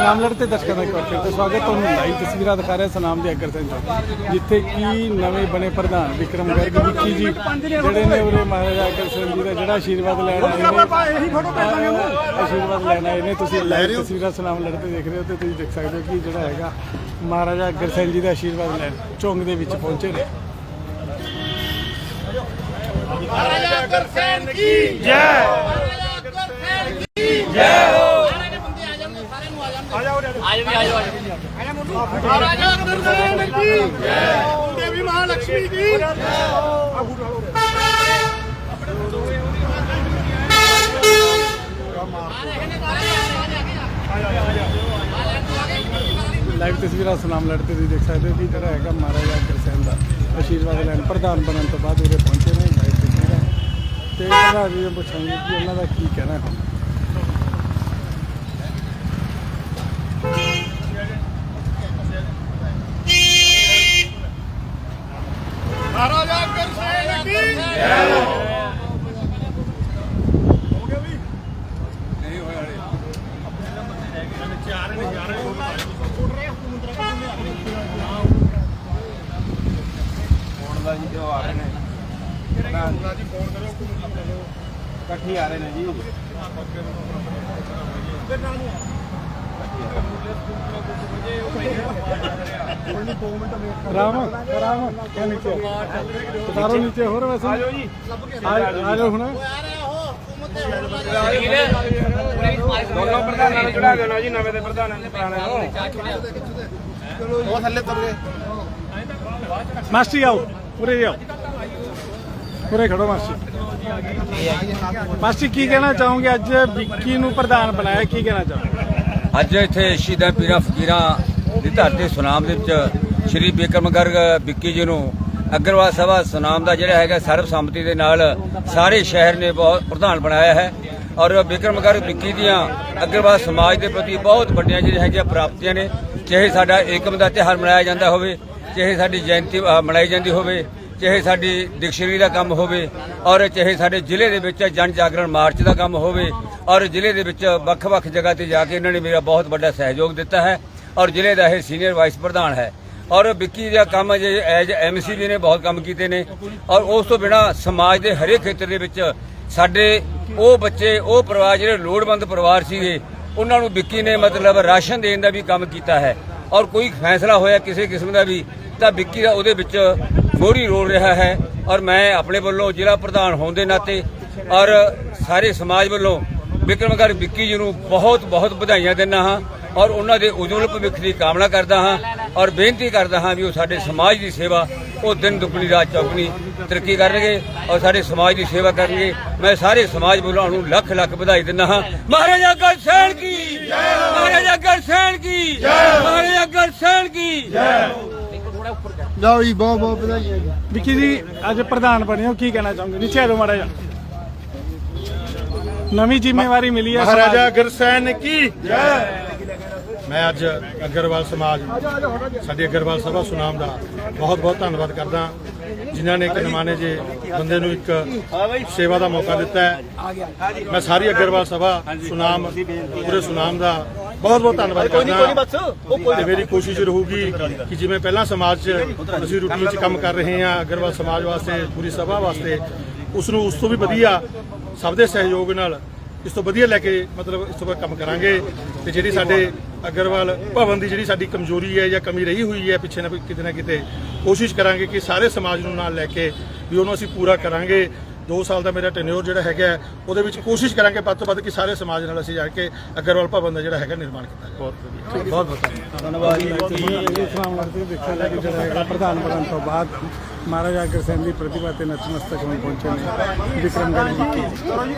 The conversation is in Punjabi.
ਸੁਨਾਮ ਲੜਤੇ ਦਰਸ਼ਕਾਂ ਦਾ ਇੱਕ ਵਾਰ ਫਿਰ ਤੋਂ ਸਵਾਗਤ ਤੁਹਾਨੂੰ ਲਾਈਵ ਤਸਵੀਰਾਂ ਦਿਖਾ ਰਿਹਾ ਸੁਨਾਮ ਦੇ ਅਗਰ ਸਿੰਘ ਜਿੱਥੇ ਕੀ ਨਵੇਂ ਬਣੇ ਪ੍ਰਧਾਨ ਵਿਕਰਮ ਗਰਗ ਵਿੱਕੀ ਜੀ ਜਿਹੜੇ ਨੇ ਉਰੇ ਮਹਾਰਾਜਾ ਅਗਰ ਸਿੰਘ ਜੀ ਦਾ ਜਿਹੜਾ ਆਸ਼ੀਰਵਾਦ ਲੈਣ ਆਏ ਨੇ। ਆਸ਼ੀਰਵਾਦ ਲੈਣ ਆਏ ਨੇ। ਤੁਸੀਂ ਲਾਈਵ ਤਸਵੀਰਾਂ ਸੁਨਾਮ ਲੜਤੇ ਦੇਖ ਰਹੇ ਹੋ ਤੇ ਤੁਸੀਂ ਦੇਖ ਸਕਦੇ ਹੋ ਕਿ ਜਿਹੜਾ ਹੈਗਾ ਮਹਾਰਾਜਾ ਅਗਰ ਸਿੰਘ ਜੀ ਦਾ ਆਸ਼ੀਰਵਾਦ ਲੈਣ ਚੌਂਗ ਦੇ ਵਿੱਚ ਪਹੁੰਚੇ ਨੇ। ਮਹਾਰਾਜਾ ਗੁਰਸੈਨ ਕੀ ਜੈ। ਮਹਾਰਾਜਾ ਗੁਰਸੈਨ ਕੀ ਜੈ। ਦੇਵੀ ਮਹਾਲక్ష్ਮੀ ਕੀ ਲਾਈਵ ਤਸਵੀਰਾਂ ਸੁਨਾਮ ਲੜਤੇ ਤੁਸੀਂ ਦੇਖ ਸਕਦੇ ਹੋ ਕਿ ਜਿਹੜਾ ਹੈਗਾ ਮਹਾਰਾਜਾ ਅਗਰਸੈਨ ਦਾ ਆਸ਼ੀਰਵਾਦ ਲੈਣ ਪ੍ਰਧਾਨ ਬਣਨ ਤੋਂ ਬਾਅਦ ਉਰੇ ਪਹੁੰਚੇ ਨੇ, ਲਾਈਵ ਤਸਵੀਰਾਂ। ਤੇ ਪ੍ਰਧਾਨ ਜੀ ਨੂੰ ਪੁੱਛਾਂਗੇ ਕਿ ਉਹਨਾਂ ਦਾ ਕੀ ਕਹਿਣਾ ਹੈ। ਮਹਾਰਾਜਾ ਗੁਰਸੈਨ ਕੀ ਜੈ ਇਕੱਠੀ ਆ ਰਹੇ ਨੇ ਜੀ ਰਾਮ ਰਾਮ ਕਿਆ ਨੀਚੇ ਤਾਰੋ ਨੀਚੇ ਹੋਰ ਵੈਸੇ ਆ ਜਾਓ ਜੀ ਆ ਜਾਓ ਹੁਣ। ਦੋਨੋਂ ਪ੍ਰਧਾਨਾਂ ਨੂੰ ਚੜਾ ਦੇਣਾ ਜੀ ਨਵੇਂ ਦੇ ਪ੍ਰਧਾਨਾਂ ਨੇ ਪੁਰਾਣੇ ਨੂੰ ਉਹ ਥੱਲੇ ਤੁਰ ਗਏ ਮਾਸਟਰ ਆਓ ਉਰੇ ਆਓ। ਉਰੇ ਖੜੋ ਮਾਸਟਰ ਮਾਸਟਰ ਕੀ ਕਹਿਣਾ ਚਾਹੋਗੇ? ਅੱਜ ਵਿੱਕੀ ਨੂੰ ਪ੍ਰਧਾਨ ਬਣਾਇਆ ਕੀ ਕਹਿਣਾ ਚਾਹੋਗੇ? ਅੱਜ ਇੱਥੇ ਸ਼ਹੀਦਾਂ ਪੀਰਾਂ ਫਕੀਰਾਂ ਦੀ ਧਰਤੀ ਸੁਨਾਮ ਦੇ ਵਿੱਚ ਸ਼੍ਰੀ ਬਿਕਰਮ ਗਰਗ ਵਿੱਕੀ ਜੀ ਨੂੰ ਅਗਰਵਾਲ ਸਭਾ ਸੁਨਾਮ ਦਾ ਜਿਹੜਾ ਹੈਗਾ ਸਰਬਸੰਮਤੀ ਦੇ ਨਾਲ ਸਾਰੇ ਸ਼ਹਿਰ ਨੇ ਬਹੁਤ ਪ੍ਰਧਾਨ ਬਣਾਇਆ ਹੈ ਔਰ ਬਿਕਰਮ ਗਰਗ ਵਿੱਕੀ ਦੀਆਂ ਅਗਰਵਾਲ ਸਮਾਜ ਦੇ ਪ੍ਰਤੀ ਬਹੁਤ ਵੱਡੀਆਂ ਜਿਹੜੀਆਂ ਹੈਗੀਆਂ ਪ੍ਰਾਪਤੀਆਂ ਨੇ, ਚਾਹੇ ਸਾਡਾ ਏਕਮ ਦਾ ਤਿਉਹਾਰ ਮਨਾਇਆ ਜਾਂਦਾ ਹੋਵੇ, ਚਾਹੇ ਸਾਡੀ ਜਯੰਤੀ ਮਨਾਈ ਜਾਂਦੀ ਹੋਵੇ, ਚਾਹੇ ਸਾਡੀ ਡਿਕਸ਼ਨਰੀ ਦਾ ਕੰਮ ਹੋਵੇ ਔਰ ਚਾਹੇ ਸਾਡੇ ਜ਼ਿਲ੍ਹੇ ਦੇ ਵਿੱਚ ਜਨ ਜਾਗਰਣ ਮਾਰਚ ਦਾ ਕੰਮ ਹੋਵੇ ਔਰ ਜ਼ਿਲ੍ਹੇ ਦੇ ਵਿੱਚ ਵੱਖ-ਵੱਖ ਜਗ੍ਹਾ ਤੇ ਜਾ ਕੇ ਇਹਨਾਂ ਨੇ ਮੇਰਾ ਬਹੁਤ ਵੱਡਾ ਸਹਿਯੋਗ ਦਿੱਤਾ ਹੈ। ਔਰ ਜ਼ਿਲ੍ਹੇ ਦਾ ਇਹ ਸੀਨੀਅਰ ਵਾਈਸ ਪ੍ਰਧਾਨ ਹੈ। ਔਰ ਵਿੱਕੀ ਦਾ ਕੰਮ ਜੇ ਐਜ ਐਮਸੀ ਵੀ ਨੇ ਬਹੁਤ ਕੰਮ ਕੀਤੇ ਨੇ। ਔਰ ਉਸ ਤੋਂ ਬਿਨਾ ਸਮਾਜ ਦੇ ਹਰੇਕ ਖੇਤਰ ਦੇ ਵਿੱਚ ਸਾਡੇ ਉਹ ਬੱਚੇ, ਉਹ ਪਰਿਵਾਰ ਜਿਹੜੇ ਲੋੜਵੰਦ ਪਰਿਵਾਰ ਸੀਗੇ, ਉਹਨਾਂ ਨੂੰ ਵਿੱਕੀ ਨੇ ਮਤਲਬ ਰਾਸ਼ਨ ਦੇਣ ਦਾ ਵੀ ਕੰਮ ਕੀਤਾ ਹੈ। ਔਰ ਕੋਈ ਫੈਸਲਾ ਹੋਇਆ ਕਿਸੇ ਕਿਸਮ ਦਾ ਵੀ, ਤਾਂ ਵਿੱਕੀ ਦਾ ਉਹਦੇ ਵਿੱਚ ਮੋਹਰੀ ਰੋਲ ਰਿਹਾ ਹੈ। ਔਰ ਮੈਂ ਆਪਣੇ ਵੱਲੋਂ ਜ਼ਿਲ੍ਹਾ ਪ੍ਰਧਾਨ ਹੋਣ ਦੇ ਨਾਤੇ ਔਰ ਸਾਰੇ ਸਮਾਜ ਵੱਲੋਂ ਵਿਕਰਮਗਰ ਵਿੱਕੀ ਜੀ ਨੂੰ ਬਹੁਤ ਬਹੁਤ ਵਧਾਈਆਂ ਦਿੰਦਾ ਹਾਂ। ਔਰ ਉਹਨਾਂ ਦੇ ਉਜਵਲ ਭਵਿੱਖ ਦੀ ਕਾਮਨਾ ਕਰਦਾ ਹਾਂ ਔਰ ਬੇਨਤੀ ਕਰਦਾ ਹਾਂ ਵੀ ਉਹ ਸਾਡੇ ਸਮਾਜ ਦੀ ਸੇਵਾ ਉਹ ਦਿਨ ਦੁਗਣੀ ਰਾਤ ਚੌਗਣੀ ਤਰੱਕੀ ਕਰਨਗੇ ਔਰ ਸਾਡੇ ਸਮਾਜ ਦੀ ਸੇਵਾ ਕਰਨਗੇ। ਮੈਂ ਸਾਰੇ ਸਮਾਜ ਵੱਲੋਂ ਉਹਨੂੰ ਲੱਖ ਲੱਖ ਵਧਾਈ ਦਿੰਦਾ ਹਾਂ। ਮਹਾਰਾਜਾ ਗਰਸੈਨ ਕੀ? ਜੈ ਮਹਾਰਾਜਾ ਗਰਸੈਨ ਕੀ? ਜੈ ਮਹਾਰਾਜਾ ਗਰਸੈਨ ਕੀ? ਜੈ ਲਓ ਜੀ ਬਹੁਤ ਬਹੁਤ ਵਧਾਈਆਂ ਜੀ। ਵਿੱਕੀ ਜੀ ਅੱਜ ਪ੍ਰਧਾਨ ਬਣੇ ਹੋ ਕੀ ਕਹਿਣਾ ਚਾਹੋਗੇ? ਨੀਚੇ ਆ ਜਾਓ ਮਾੜਾ ਜਿਹਾ ਨਵੀਂ ਜ਼ਿੰਮੇਵਾਰੀ ਮਿਲੀ ਹੈ ਮਹਾਰਾਜਾ ਗੁਰਸੈਨ ਕੀ? ਜੈ। ਮੈਂ ਅੱਜ ਅਗਰਵਾਲ ਸਮਾਜ ਸਾਡੀ ਅਗਰਵਾਲ ਸਭਾ ਸੁਨਾਮ ਦਾ ਬਹੁਤ ਬਹੁਤ ਧੰਨਵਾਦ ਕਰਦਾ। ਜਿਨ੍ਹਾਂ ਨੇ ਇੱਕ ਨਿਮਾਣੇ ਜੇ ਬੰਦੇ ਨੂੰ ਇੱਕ ਸੇਵਾ ਦਾ ਮੌਕਾ ਦਿੱਤਾ ਹੈ। ਮੈਂ ਸਾਰੀ ਅਗਰਵਾਲ ਸਭਾ ਸੁਨਾਮ ਪੂਰੇ ਸੁਨਾਮ ਦਾ ਬਹੁਤ ਬਹੁਤ ਧੰਨਵਾਦ ਕਰਦਾ। ਤੇ ਮੇਰੀ ਕੋਸ਼ਿਸ਼ ਰਹੂਗੀ ਕਿ ਜਿਵੇਂ ਪਹਿਲਾਂ ਸਮਾਜ 'ਚ ਅਸੀਂ ਰੂਟੀਨ 'ਚ ਕੰਮ ਕਰ ਰਹੇ ਹਾਂ ਅਗਰਵਾਲ ਸਮਾਜ ਵਾਸਤੇ ਪੂਰੀ ਸਭਾ ਵਾਸਤੇ ਉਸ ਨੂੰ ਉਸ ਤੋਂ ਵੀ ਵਧੀਆ ਸਭ ਦੇ ਸਹਿਯੋਗ ਨਾਲ ਇਸ ਤੋਂ ਵਧੀਆ ਲੈ ਕੇ ਮਤਲਬ ਇਸ ਤੋਂ ਬਾਅਦ ਕੰਮ ਕਰਾਂਗੇ। ਤੇ ਜਿਹੜੀ ਸਾਡੇ ਅਗਰਵਾਲ ਭਵਨ ਦੀ ਜਿਹੜੀ ਸਾਡੀ ਕਮਜ਼ੋਰੀ ਹੈ ਜਾਂ ਕਮੀ ਰਹੀ ਹੋਈ ਹੈ ਪਿੱਛੇ ਨਾ ਕੋਈ ਕਿਤੇ ਨਾ ਕਿਤੇ ਕੋਸ਼ਿਸ਼ ਕਰਾਂਗੇ ਕਿ ਸਾਰੇ ਸਮਾਜ ਨੂੰ ਨਾਲ ਲੈ ਕੇ ਵੀ ਉਹਨੂੰ ਅਸੀਂ ਪੂਰਾ ਕਰਾਂਗੇ। 2 ਸਾਲ ਦਾ ਮੇਰਾ ਟੈਨਿਓਰ ਜਿਹੜਾ ਹੈਗਾ ਉਹਦੇ ਵਿੱਚ ਕੋਸ਼ਿਸ਼ ਕਰਾਂਗੇ ਵੱਧ ਤੋਂ ਵੱਧ ਕਿ ਸਾਰੇ ਸਮਾਜ ਨਾਲ ਅਸੀਂ ਜਾ ਕੇ ਅਗਰਵਾਲ ਭਵਨ ਦਾ ਜਿਹੜਾ ਹੈਗਾ ਨਿਰਮਾਣ ਕੀਤਾ ਜਾਵੇ। ਬਹੁਤ ਵਧੀਆ। ਬਹੁਤ ਬਹੁਤ ਧੰਨਵਾਦ। ਇਸਲਾਮ ਲੜਦੇ ਦੇਖਿਆ ਜਾ ਕਿ ਜਿਹੜਾ ਹੈਗਾ ਪ੍ਰਧਾਨ ਬਣਨ ਤੋਂ ਬਾਅਦ ਮਹਾਰਾਜਾ ਅਗਰਸੈਨ ਦੀ ਪ੍ਰਤਿਭਾ ਤੇ ਨਤਮਸਤਕ ਹੋਣ ਪਹੁੰਚੇ ਨੇ ਵਿਕਰਮ ਗਰਗ ਵਿੱਕੀ